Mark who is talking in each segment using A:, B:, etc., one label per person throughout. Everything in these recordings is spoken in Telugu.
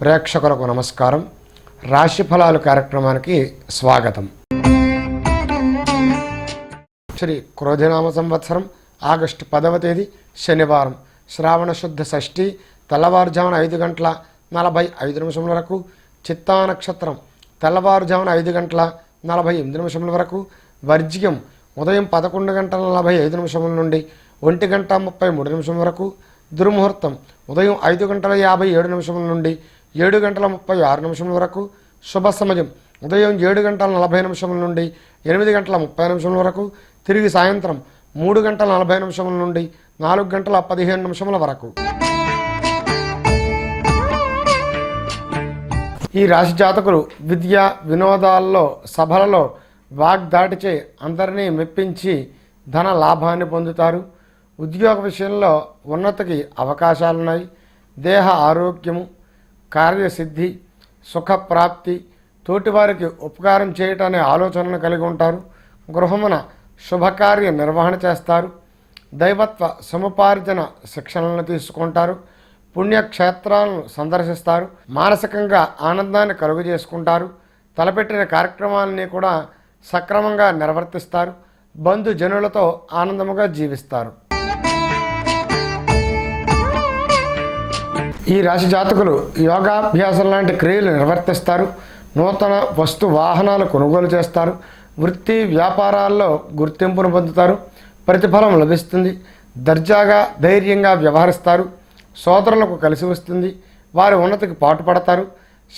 A: ప్రేక్షకులకు నమస్కారం. రాశి ఫలాలు కార్యక్రమానికి స్వాగతం. శ్రీ క్రోధినామ సంవత్సరం ఆగస్టు పదవ తేదీ శనివారం. శ్రావణ శుద్ధ షష్ఠి తెల్లవారుజామున ఐదు గంటల నలభై ఐదు నిమిషముల వరకు. చిత్తా నక్షత్రం తెల్లవారుజామున ఐదు గంటల నలభై ఎనిమిది నిమిషముల వరకు. వర్జ్యం ఉదయం పదకొండు గంటల నలభై ఐదు నిమిషముల నుండి ఒంటి గంట ముప్పై మూడు నిమిషం వరకు. దుర్ముహూర్తం ఉదయం ఐదు గంటల యాభై ఏడు నిమిషముల నుండి ఏడు గంటల ముప్పై ఆరు నిమిషముల వరకు శుభ సమయం. ఉదయం ఏడు గంటల నలభై నిమిషముల నుండి ఎనిమిది గంటల ముప్పై నిమిషముల వరకు తిరిగి సాయంత్రం మూడు గంటల నలభై నిమిషముల నుండి నాలుగు గంటల పదిహేను నిమిషముల వరకు. ఈ రాశి జాతకులు విద్య వినోదాల్లో సభలలో వాగ్దాటిచే అందరినీ మెప్పించి ధన లాభాన్ని పొందుతారు. ఉద్యోగ విషయంలో ఉన్నతికి అవకాశాలున్నాయి. దేహ ఆరోగ్యము కార్యసిద్ధి సుఖప్రాప్తి తోటివారికి ఉపకారం చేయటనే ఆలోచనను కలిగి ఉంటారు. గృహమున శుభకార్య నిర్వహణ చేస్తారు. దైవత్వ సముపార్జన శిక్షణలను తీసుకుంటారు. పుణ్యక్షేత్రాలను సందర్శిస్తారు. మానసికంగా ఆనందాన్ని కలుగు చేసుకుంటారు తలపెట్టిన కార్యక్రమాలని కూడా సక్రమంగా నిర్వర్తిస్తారు. బంధుజనులతో ఆనందముగా జీవిస్తారు. ఈ రాశి జాతకులు యోగాభ్యాసం లాంటి క్రియలు నిర్వర్తిస్తారు. నూతన వస్తు వాహనాలు కొనుగోలు చేస్తారు. వృత్తి వ్యాపారాల్లో గుర్తింపును పొందుతారు. ప్రతిఫలం లభిస్తుంది. దర్జాగా ధైర్యంగా వ్యవహరిస్తారు. సోదరులకు కలిసి వస్తుంది. వారి ఉన్నతికి పాటుపడతారు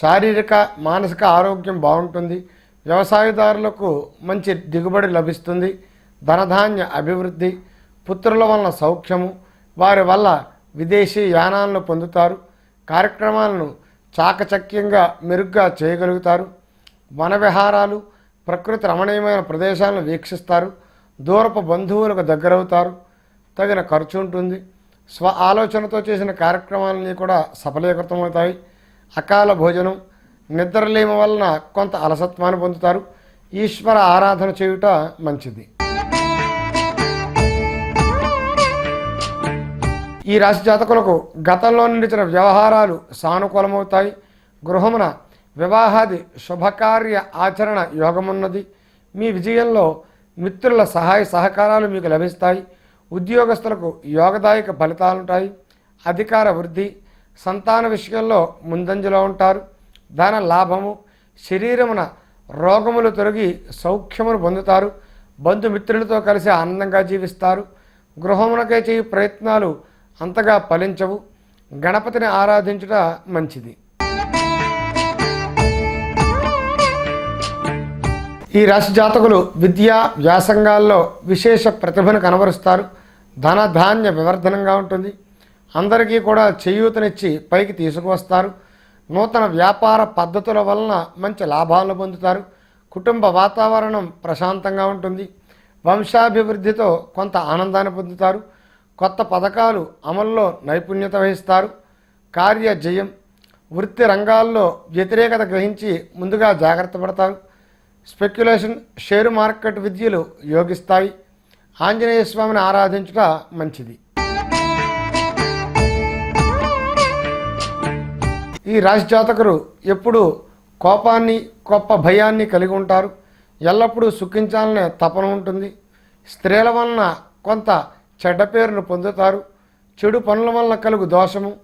A: శారీరక మానసిక ఆరోగ్యం బాగుంటుంది. వ్యవసాయదారులకు మంచి దిగుబడి లభిస్తుంది. ధనధాన్య అభివృద్ధి పుత్రుల వలన సౌఖ్యము వారి వల్ల విదేశీ యానాలను పొందుతారు. కార్యక్రమాలను చాకచక్యంగా మెరుగ్గా చేయగలుగుతారు. వన విహారాలు ప్రకృతి రమణీయమైన ప్రదేశాలను వీక్షిస్తారు. దూరపు బంధువులకు దగ్గరవుతారు. తగిన ఖర్చు ఉంటుంది. స్వ ఆలోచనతో చేసిన కార్యక్రమాలన్నీ కూడా సఫలీకృతమవుతాయి. అకాల భోజనం నిద్రలేమ వలన కొంత అలసత్వాన్ని పొందుతారు. ఈశ్వర ఆరాధన చేయుట మంచిది. ఈ రాశి జాతకులకు గతంలో నిలిచిన వ్యవహారాలు సానుకూలమవుతాయి. గృహమున వివాహాది శుభకార్య ఆచరణ యోగమున్నది. మీ విజయంలో మిత్రుల సహాయ సహకారాలు మీకు లభిస్తాయి. ఉద్యోగస్తులకు యోగదాయక ఫలితాలుంటాయి. అధికార వృద్ధి సంతాన విషయంలో ముందంజలో ఉంటారు. ధన లాభము శరీరమున రోగములు తొలగి సౌఖ్యమును పొందుతారు. బంధుమిత్రులతో కలిసి ఆనందంగా జీవిస్తారు. గృహమునకే చేయు ప్రయత్నాలు అంతగా ఫలించవు. గణపతిని ఆరాధించుట మంచిది. ఈ రాశి జాతకులు విద్యా వ్యాసంగాల్లో విశేష ప్రతిభను కనబరుస్తారు. ధన ధాన్య వివర్ధనంగా ఉంటుంది. అందరికీ కూడా చేయూతనిచ్చి పైకి తీసుకువస్తారు. నూతన వ్యాపార పద్ధతుల వలన మంచి లాభాలను పొందుతారు. కుటుంబ వాతావరణం ప్రశాంతంగా ఉంటుంది. వంశాభివృద్ధితో కొంత ఆనందాన్ని పొందుతారు. కొత్త పథకాలు అమల్లో నైపుణ్యత వహిస్తారు. కార్య జయం వృత్తి రంగాల్లో వ్యతిరేకత గ్రహించి ముందుగా జాగ్రత్త పడతారు. స్పెక్యులేషన్ షేర్ మార్కెట్ విద్యలు యోగిస్తాయి. ఆంజనేయ స్వామిని ఆరాధించుట మంచిది. ఈ రాశి జాతకులు ఎప్పుడూ కోపాన్ని గొప్ప భయాన్ని కలిగి ఉంటారు. ఎల్లప్పుడూ సుఖించాలనే తపన ఉంటుంది. స్త్రీల వలన కొంత చెడ్డ పేరును పొందుతారు. చెడు పనుల వలన కలుగు దోషము.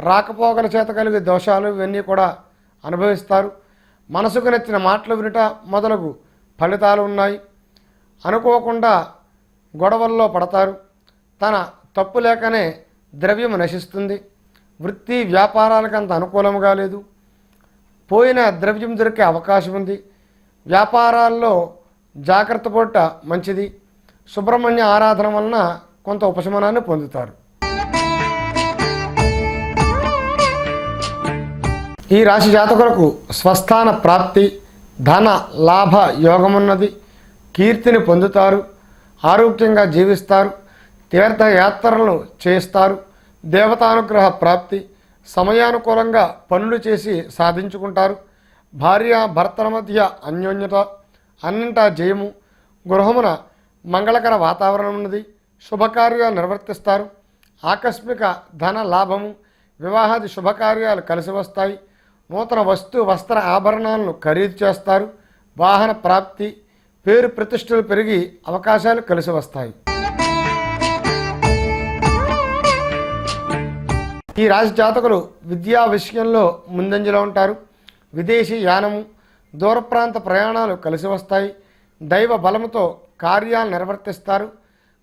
A: రాకపోకల చేత కలిగే దోషాలు ఇవన్నీ కూడా అనుభవిస్తారు. మనసుకు నచ్చిన మాటలు వినుట మొదలగు ఫలితాలు ఉన్నాయి. అనుకోకుండా గొడవల్లో పడతారు. తన తప్పు లేకనే ద్రవ్యం నశిస్తుంది. వృత్తి వ్యాపారాలకు అంత అనుకూలంగా లేదు. పోయిన ద్రవ్యం దొరికే అవకాశం ఉంది వ్యాపారాల్లో జాగ్రత్త పూట మంచిది. సుబ్రహ్మణ్య ఆరాధన వలన కొంత ఉపశమనాన్ని పొందుతారు. ఈ రాశి జాతకులకు స్వస్థాన ప్రాప్తి ధన లాభ యోగమున్నది. కీర్తిని పొందుతారు ఆరోగ్యంగా జీవిస్తారు తీర్థయాత్రలను చేస్తారు దేవతానుగ్రహ ప్రాప్తి సమయానుకూలంగా పనులు చేసి సాధించుకుంటారు. భార్య భర్తల మధ్య అన్యోన్యత అన్నింటా జయము గృహమున మంగళకర వాతావరణం ఉన్నది. శుభకార్యాలు నిర్వర్తిస్తారు. ఆకస్మిక ధన లాభము వివాహాది శుభకార్యాలు కలిసి వస్తాయి. నూతన వస్తు వస్త్ర ఆభరణాలను ఖరీదు చేస్తారు. వాహన ప్రాప్తి పేరు ప్రతిష్టలు పెరిగి అవకాశాలు కలిసి వస్తాయి. ఈ రాశి జాతకులు విద్యా విషయంలో ముందంజలో ఉంటారు. విదేశీ యానము దూర ప్రాంత ప్రయాణాలు కలిసి వస్తాయి. దైవ బలముతో కార్యాలు నిర్వర్తిస్తారు.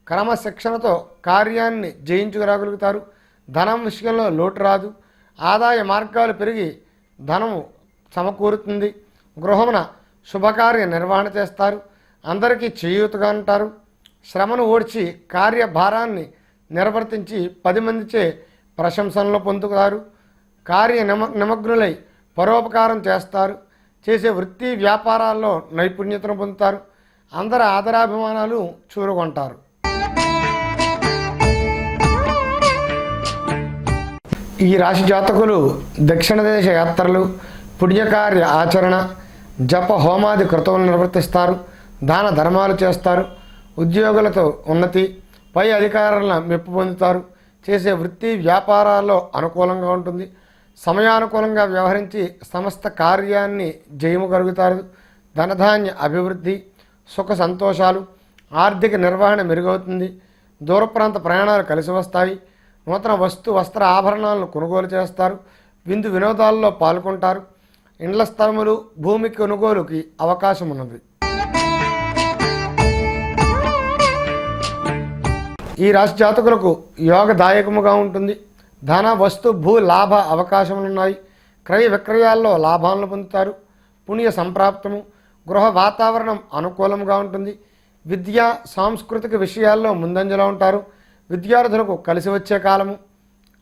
A: క్రమశిక్షణతో కార్యాన్ని జయించుకురాగలుగుతారు. ధనం విషయంలో లోటు రాదు. ఆదాయ మార్గాలు పెరిగి ధనము సమకూరుతుంది. గృహమున శుభకార్య నిర్వహణ చేస్తారు. అందరికీ చేయూతగా ఉంటారు. శ్రమను ఓడ్చి కార్యభారాన్ని నిర్వర్తించి పది మందిచే ప్రశంసనలు పొందుతారు. కార్య నిమ నిమగ్నులై పరోపకారం చేస్తారు. చేసే వృత్తి వ్యాపారాల్లో నైపుణ్యతను పొందుతారు. అందరి ఆదరాభిమానాలు చూరుకుంటారు ఈ రాశి జాతకులు దక్షిణ దేశ యాత్రలు పుణ్యకార్య ఆచరణ జప హోమాది కృతములు నిర్వర్తిస్తారు దాన ధర్మాలు చేస్తారు ఉద్యోగులతో ఉన్నతి పై అధికారులను మెప్పు పొందుతారు చేసే వృత్తి వ్యాపారాల్లో అనుకూలంగా ఉంటుంది సమయానుకూలంగా వ్యవహరించి సమస్త కార్యాన్ని జయము కలుగుతారు ధనధాన్య అభివృద్ధి సుఖ సంతోషాలు ఆర్థిక నిర్వహణ మెరుగవుతుంది దూర ప్రాంత ప్రయాణాలు కలిసి వస్తాయి నూతన వస్తు వస్త్ర ఆభరణాలను కొనుగోలు చేస్తారు విందు వినోదాల్లో పాల్గొంటారు ఇండ్ల స్థలములు భూమి కొనుగోలుకి అవకాశం ఉన్నది ఈ రాశి జాతకులకు యోగదాయకముగా ఉంటుంది. ధన వస్తు భూ లాభ అవకాశములున్నాయి. క్రయ విక్రయాల్లో లాభాలను పొందుతారు. పుణ్య సంప్రాప్తము గృహ వాతావరణం అనుకూలంగా ఉంటుంది. విద్య సాంస్కృతిక విషయాల్లో ముందంజలో ఉంటారు. విద్యార్థులకు కలిసి వచ్చే కాలము.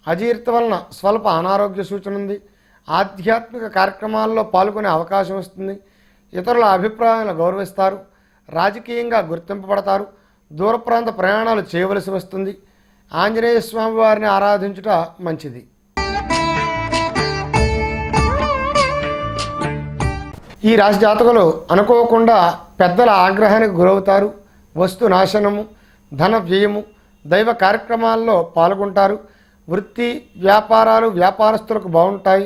A: అజీర్త వలన స్వల్ప అనారోగ్య సూచన ఉంది. ఆధ్యాత్మిక కార్యక్రమాల్లో పాల్గొనే అవకాశం వస్తుంది. ఇతరుల అభిప్రాయాలను గౌరవిస్తారు. రాజకీయంగా గుర్తింపబడతారు. దూర ప్రాంత ప్రయాణాలు చేయవలసి వస్తుంది. ఆంజనేయ స్వామి వారిని ఆరాధించుట మంచిది. ఈ రాశి జాతకులు అనుకోకుండా పెద్దల ఆగ్రహానికి గురవుతారు. వస్తు నాశనము ధన వ్యయము దైవ కార్యక్రమాల్లో పాల్గొంటారు. వృత్తి వ్యాపారాలు వ్యాపారస్తులకు బాగుంటాయి.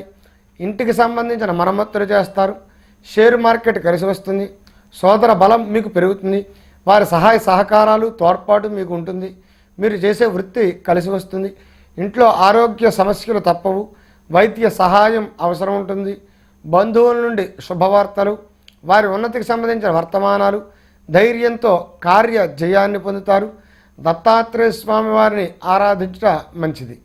A: ఇంటికి సంబంధించిన మరమ్మతులు చేస్తారు. షేర్ మార్కెట్ కలిసి వస్తుంది. సోదర బలం మీకు పెరుగుతుంది. వారి సహాయ సహకారాలు తోడ్పాటు మీకు ఉంటుంది. మీరు చేసే వృత్తి కలిసి వస్తుంది. ఇంట్లో ఆరోగ్య సమస్యలు తప్పవు. వైద్య సహాయం అవసరం ఉంటుంది. బంధువుల నుండి శుభవార్తలు వారి ఉన్నతికి సంబంధించిన వర్తమానాలు ధైర్యంతో కార్య జయాన్ని పొందుతారు. దత్తాత్రేయ స్వామి వారిని ఆరాధించుట మంచిది.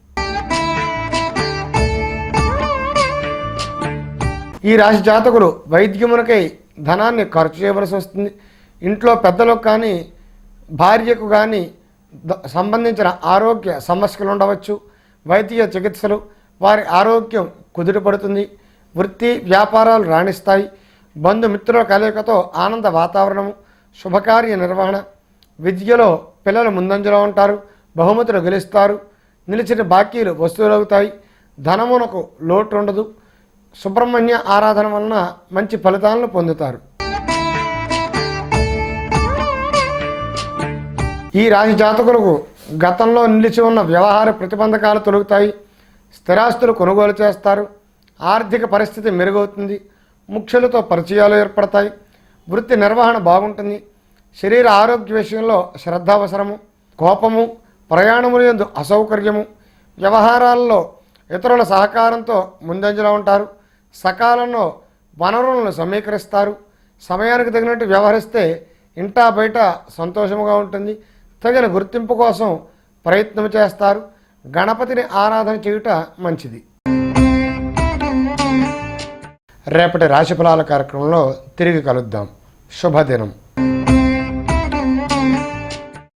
A: ఈ రాశి జాతకులు వైద్యమునకై ధనాన్ని ఖర్చు చేయవలసి వస్తుంది. ఇంట్లో పెద్దలకు కానీ భార్యకు కానీ ద- సంబంధించిన ఆరోగ్య సమస్యలు ఉండవచ్చు. వైద్య చికిత్సలు వారి ఆరోగ్యం కుదుటపడుతుంది వృత్తి వ్యాపారాలు రాణిస్తాయి. బంధుమిత్రుల కలయికతో ఆనంద వాతావరణము శుభకార్య నిర్వహణ. విద్యలో పిల్లలు ముందంజలో ఉంటారు బహుమతులు గెలుస్తారు. నిలిచిన బాకీలు వస్తువులవుతాయి ధనమునకు లోటు ఉండదు సుబ్రహ్మణ్య ఆరాధన వలన మంచి ఫలితాలను పొందుతారు. ఈ రాశి జాతకులకు గతంలో నిలిచి ఉన్న వ్యవహార ప్రతిబంధకాలు తొలుగుతాయి. స్థిరాస్తులు కొనుగోలు చేస్తారు. ఆర్థిక పరిస్థితి మెరుగవుతుంది ముఖ్యులతో పరిచయాలు ఏర్పడతాయి వృత్తి నిర్వహణ బాగుంటుంది శరీర ఆరోగ్య విషయంలో శ్రద్ధ అవసరము కోపము ప్రయాణములు ఎందు అసౌకర్యము వ్యవహారాల్లో ఇతరుల సహకారంతో ముందంజలో ఉంటారు సకాలంలో వనరులను సమీకరిస్తారు సమయానికి తగినట్టు వ్యవహరిస్తే ఇంటా బయట సంతోషముగా ఉంటుంది తగిన గుర్తింపు కోసం ప్రయత్నం చేస్తారు గణపతిని ఆరాధన చేయుట మంచిది. రేపటి రాశిఫలాల కార్యక్రమంలో తిరిగి కలుద్దాం. శుభదినం.